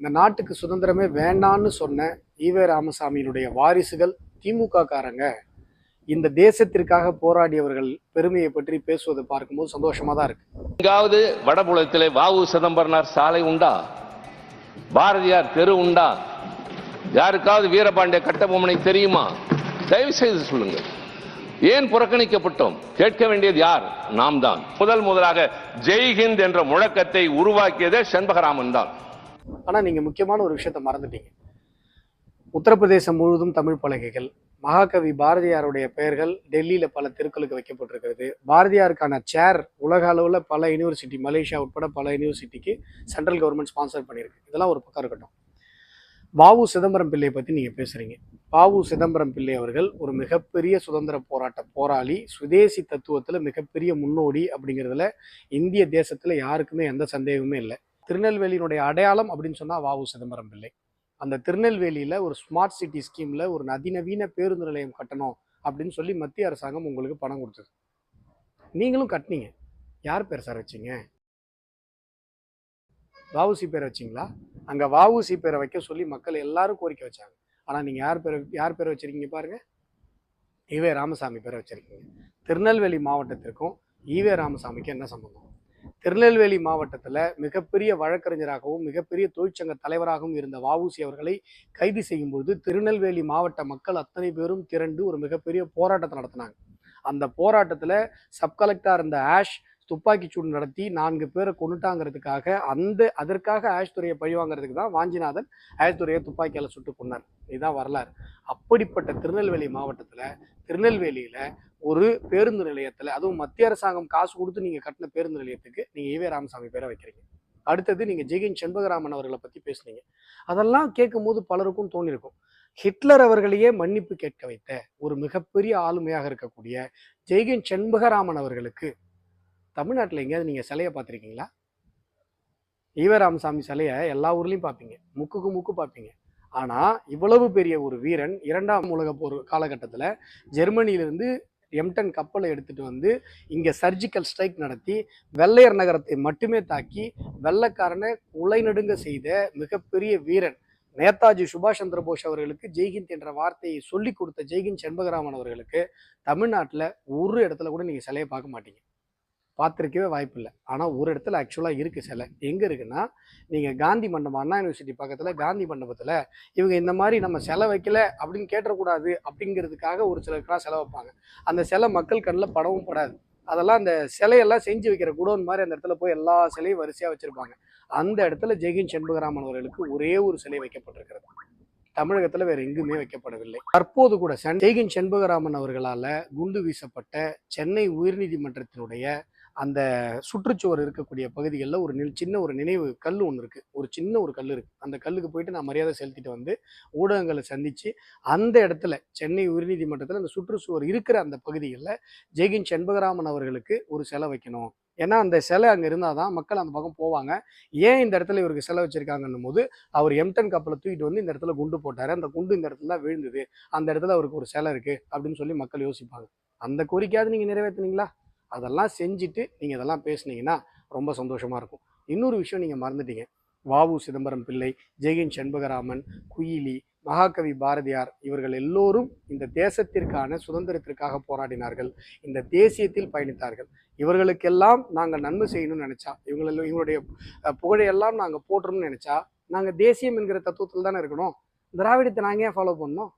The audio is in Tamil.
இந்த நாட்டுக்கு சுதந்திரமே வேண்டான்னு சொன்ன ஈவே ராமசாமியினுடைய வாரிசுகள் திமுக காரங்க இந்த தேசத்திற்காக போராடியவர்கள் பெருமையை பற்றி பேசுவதை பார்க்கும்போது சந்தோஷமா தான் இருக்கு. எங்காவது வடபுலத்திலே வாவு சிதம்பரனார் சாலை உண்டா? பாரதியார் தெரு உண்டா? யாருக்காவது வீரபாண்டிய கட்டபொம்மனை தெரியுமா? தயவு செய்து சொல்லுங்கள். ஏன் புறக்கணிக்கப்பட்டோம்? கேட்க வேண்டியது யார்? நாம் தான். முதல் முதலாக ஜெய்ஹிந்த் என்ற முழக்கத்தை உருவாக்கியதே செண்பகராமன் தான். ஆனால் நீங்கள் முக்கியமான ஒரு விஷயத்த மறந்துட்டீங்க. உத்தரப்பிரதேசம் முழுவதும் தமிழ் பலகைகள் மகாகவி பாரதியாருடைய பெயர்கள் டெல்லியில் பல தெருக்களுக்கு வைக்கப்பட்டிருக்கிறது. பாரதியாருக்கான சேர் உலக அளவில் பல யூனிவர்சிட்டி மலேசியா உட்பட பல யூனிவர்சிட்டிக்கு சென்ட்ரல் கவர்மெண்ட் ஸ்பான்சர் பண்ணியிருக்கு. இதெல்லாம் ஒரு பக்கம் இருக்கட்டும். பாவு சிதம்பரம் பிள்ளையை பற்றி நீங்கள் பேசுகிறீங்க பாவு சிதம்பரம் பிள்ளை அவர்கள் ஒரு மிகப்பெரிய சுதந்திர போராட்ட போராளி சுதேசி தத்துவத்தில் மிகப்பெரிய முன்னோடி அப்படிங்கிறதுல இந்திய தேசத்தில் யாருக்குமே எந்த சந்தேகமுமே இல்லை. திருநெல்வேலியினுடைய அடையாளம் அப்படின்னு சொன்னால் வாவு சிதம்பரம் பிள்ளை. அந்த திருநெல்வேலியில் ஒரு ஸ்மார்ட் சிட்டி ஸ்கீமில் ஒரு அதிநவீன பேருந்து நிலையம் கட்டணும் அப்படின்னு சொல்லி மத்திய அரசாங்கம் உங்களுக்கு பணம் கொடுத்தது. நீங்களும் கட்டினீங்க. யார் பேர் சார் வச்சீங்க வாவுசி பேரை வச்சிங்களா? அங்கே வாவுசி பேரை வைக்க சொல்லி மக்கள் எல்லாரும் கோரிக்கை வச்சாங்க. ஆனால் நீங்கள் யார் பேர் யார் பேரை வச்சிருக்கீங்க பாருங்கள் ஈவே ராமசாமி பேரை வச்சுருக்கீங்க. திருநெல்வேலி மாவட்டத்திற்கும் ஈவே ராமசாமிக்கு என்ன சம்பந்தம்? திருநெல்வேலி மாவட்டத்தில் மிகப்பெரிய வழக்கறிஞராகவும் மிகப்பெரிய தொழிற்சங்க தலைவராகவும் இருந்த வாவூசி அவர்களை கைது செய்யும் பொழுது திருநெல்வேலி மாவட்ட மக்கள் அத்தனை பேரும் திரண்டு ஒரு மிகப்பெரிய போராட்டத்தை நடத்தினாங்க. அந்த போராட்டத்தில் சப் கலெக்டராக இருந்த ஆஷ் துப்பாக்கி சூடு நடத்தி நான்கு பேரை கொண்டுட்டாங்கிறதுக்காக அந்த அதற்காக ஆயுஷ்துறையை பழிவாங்கிறதுக்கு தான் வாஞ்சிநாதன் ஆயுஷ்துறையை துப்பாக்கியால் சுட்டு கொண்டார் இதுதான் வரலாறு. அப்படிப்பட்ட திருநெல்வேலி மாவட்டத்தில் திருநெல்வேலியில் ஒரு பேருந்து நிலையத்தில் அதுவும் மத்திய அரசாங்கம் காசு கொடுத்து நீங்கள் கட்டின பேருந்து நிலையத்துக்கு நீங்கள் ஈவே ராமசாமி பேரை வைக்கிறீங்க. அடுத்தது நீங்கள் ஜெகின் செண்பகராமன் அவர்களை பற்றி பேசுனீங்க. அதெல்லாம் கேட்கும்போது பலருக்கும் தோணியிருக்கும். ஹிட்லர் அவர்களையே மன்னிப்பு கேட்க வைத்த ஒரு மிகப்பெரிய ஆளுமையாக இருக்கக்கூடிய ஜெய்கின் செண்பகராமன் அவர்களுக்கு தமிழ்நாட்டில் எங்கேயாவது நீங்கள் சிலையை பார்த்துருக்கீங்களா? ஈவராமசாமி சிலையை எல்லா ஊர்லேயும் பார்ப்பீங்க. முக்குக்கு முக்கு பார்ப்பீங்க. ஆனால் இவ்வளவு பெரிய ஒரு வீரன் இரண்டாம் உலக போர் காலகட்டத்தில் ஜெர்மனியிலிருந்து எம்டன் கப்பலை எடுத்துட்டு வந்து இங்கே சர்ஜிக்கல் ஸ்ட்ரைக் நடத்தி வெள்ளையர் நகரத்தை மட்டுமே தாக்கி வெள்ளைக்காரனை உலைநடுங்க செய்த மிகப்பெரிய வீரன் நேதாஜி சுபாஷ் சந்திர போஸ் அவர்களுக்கு ஜெய்ஹிந்த் என்ற வார்த்தையை சொல்லி கொடுத்த ஜெய்ஹிந்த் செண்பகராமன் அவர்களுக்கு தமிழ்நாட்டில் ஒரு இடத்துல கூட நீங்கள் சிலையை பார்க்க மாட்டீங்க. பார்த்துருக்கவே வாய்ப்பு இல்லை ஆனால் ஒரு இடத்துல ஆக்சுவலாக இருக்குது சிலை. எங்கே இருக்குன்னா நீங்கள் காந்தி மண்டபம் அண்ணா யூனிவர்சிட்டி பக்கத்தில் காந்தி மண்டபத்தில் இவங்க இந்த மாதிரி நம்ம சிலை வைக்கல அப்படின்னு கேட்டக்கூடாது அப்படிங்கிறதுக்காக ஒரு சிலருக்குலாம் செலை வைப்பாங்க. அந்த சிலை மக்கள் கண்ணில் படவும் படாது. அதெல்லாம் அந்த சிலையெல்லாம் செஞ்சு வைக்கிற குடோன் மாதிரி அந்த இடத்துல போய் எல்லா சிலையும் வரிசையாக வச்சுருப்பாங்க. அந்த இடத்துல ஜெகின் செண்பகராமன் அவர்களுக்கு ஒரே ஒரு சிலை வைக்கப்பட்டிருக்கிறது. தமிழகத்தில் வேறு எங்குமே வைக்கப்படவில்லை. தற்போது கூட சென் ஜெய்கின் செண்பகராமன் அவர்களால் குண்டு வீசப்பட்ட சென்னை உயர்நீதிமன்றத்தினுடைய அந்த சுற்றுச்சுவர் இருக்கக்கூடிய பகுதிகளில் ஒரு நில் சின்ன ஒரு நினைவு கல் ஒன்று இருக்குது ஒரு சின்ன ஒரு கல் இருக்குது அந்த கல்லுக்கு போயிட்டு நான் மரியாதை செலுத்திட்டு வந்து ஊடகங்களை சந்தித்து அந்த இடத்துல சென்னை உயர்நீதிமன்றத்தில் அந்த சுற்றுச்சுவர் இருக்கிற அந்த பகுதிகளில் ஜெய்கின் செண்பகராமன் அவர்களுக்கு ஒரு செலை வைக்கணும். ஏன்னா அந்த சிலை அங்கே இருந்தால் தான் மக்கள் அந்த பக்கம் போவாங்க. ஏன் இந்த இடத்துல இவருக்கு சிலை வச்சுருக்காங்கன்னும் போது அவர் எம்டன் கப்பலை தூக்கிட்டு வந்து இந்த இடத்துல குண்டு போட்டார். அந்த குண்டு இந்த இடத்துல தான் விழுந்தது. அந்த இடத்துல அவருக்கு ஒரு சிலை இருக்குது அப்படின்னு சொல்லி மக்கள் யோசிப்பாங்க. அந்த கோரிக்கையாவது நீங்கள் நிறைவேற்றினீங்களா அதெல்லாம் செஞ்சுட்டு நீங்கள் இதெல்லாம் பேசுனீங்கன்னா ரொம்ப சந்தோஷமாக இருக்கும். இன்னொரு விஷயம் நீங்கள் மறந்துட்டீங்க. வாவு சிதம்பரம் பிள்ளை ஜெயகின் செண்பகராமன் குயிலி மகாகவி பாரதியார் இவர்கள் எல்லோரும் இந்த தேசத்திற்கான சுதந்திரத்திற்காக போராடினார்கள். இந்த தேசியத்தில் பயணித்தார்கள். இவர்களுக்கெல்லாம் நாங்கள் நன்மை செய்யணும்னு நினச்சா இவங்கள இவங்களுடைய புகழையெல்லாம் நாங்கள் போட்டுறோம்னு நினச்சா நாங்கள் தேசியம் என்கிற தத்துவத்தில் தானே இருக்கணும் திராவிடத்தை நாங்கள் ஏன் ஃபாலோ பண்ணோம்